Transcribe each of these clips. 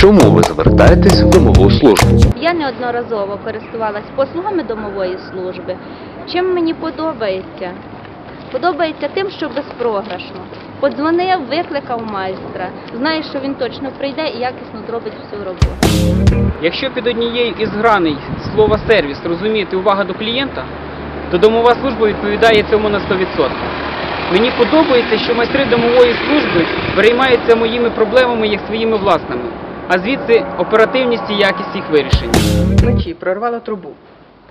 Чому ви звертаєтесь в домову службу? Я неодноразово користувалась послугами домової служби. Чим мені подобається? Подобається тим, що безпрограшно. Подзвонив, викликав майстра. Знаєш, що він точно прийде і якісно зробить всю роботу. Якщо під однією із граней слова сервіс розумієте увага до клієнта, то домова служба відповідає цьому на 100%. Мені подобається, що майстри домової служби переймаються моїми проблемами як своїми власними, а звідси оперативність і якість їх вирішення. Вночі прорвало трубу.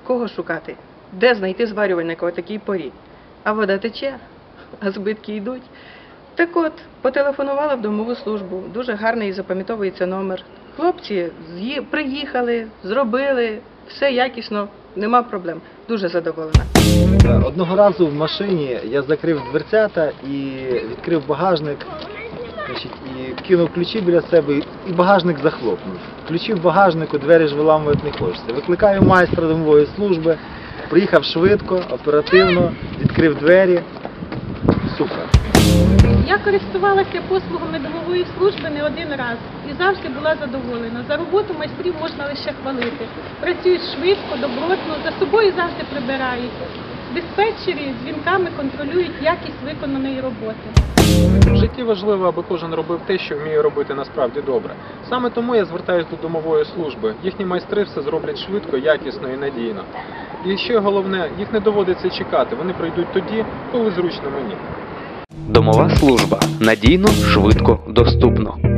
Кого шукати? Де знайти зварювальника о такій порі? А вода тече, а збитки йдуть. Так от, потелефонувала в домову службу. Дуже гарний запам'ятовується номер. Хлопці приїхали, зробили, все якісно, нема проблем. Дуже задоволена. Е, Одного разу в машині я закрив дверцята і відкрив багажник, значить, і кинув ключі біля себе, і багажник захлопнув. Ключі в багажнику, двері ж виламувати не хочеться. Викликаю майстра домової служби, приїхав швидко, оперативно, відкрив двері. Супер. Я користувалася послугами домової служби не один раз і завжди була задоволена. За роботу майстрів можна лише хвалити. Працюють швидко, добротно, за собою завжди прибирають. Диспетчері дзвінками контролюють якість виконаної роботи. В житті важливо, аби кожен робив те, що вміє робити насправді добре. Саме тому я звертаюся до домової служби. Їхні майстри все зроблять швидко, якісно і надійно. І ще головне, їх не доводиться чекати. Вони прийдуть тоді, коли зручно мені. Домова служба надійно, швидко, доступно.